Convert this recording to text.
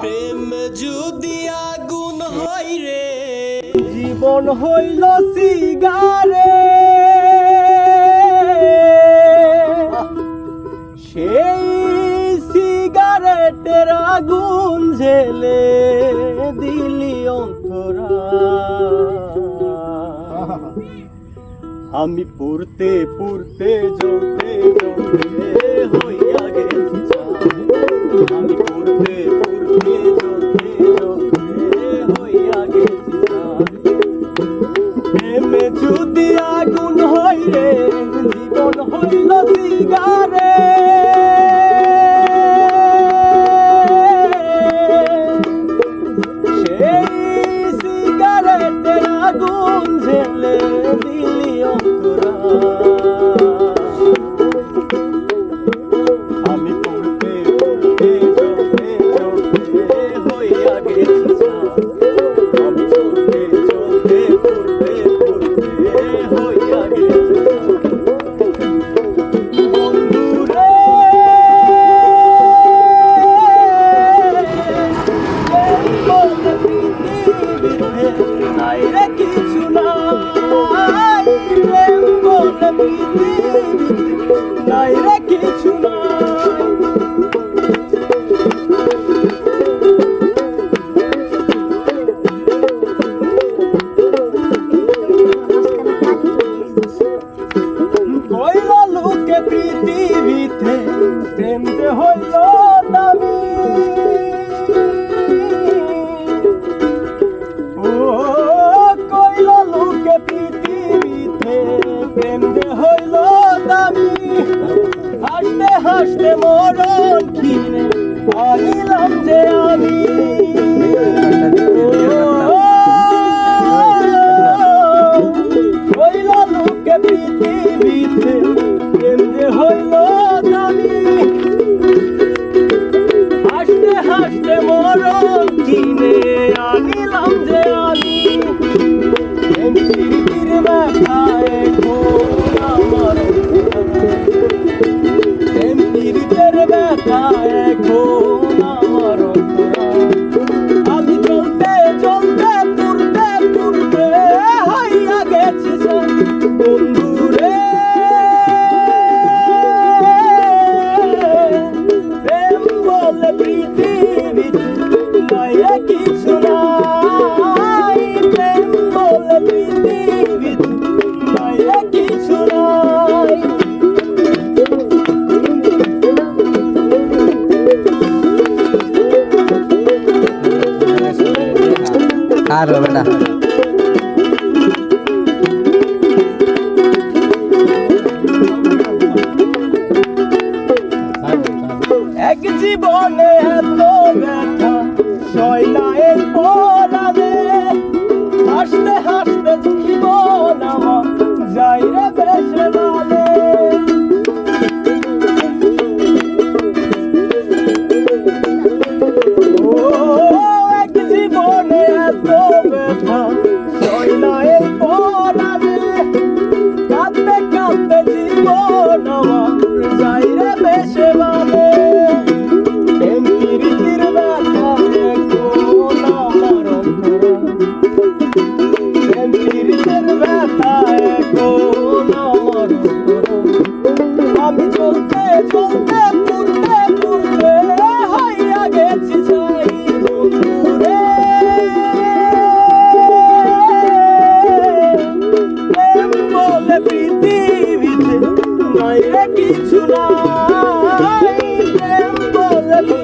প্রেম যদি আগুন হই রে জীবন হইল সিগারে। সেই সিগারেটের আগুন জেলে দিলি অন্তরা। আমি পড়তে পড়তে জ্বলতে হইল সিগারে। সেই সিগারেটের আগুন ঝেলে লোকে পৃথিবীতে প্রেম হইল দামি। প্রেম যে হইল দামি। হাসতে হাসতে মরণ কিনে আনিলাম যে আমি। আর হবে না। এক জীবনে এত আমি চলতে চলতে পূর্বে পূর্বে হাইয়া গেছি যাই দূরে কিছু নাই। বলে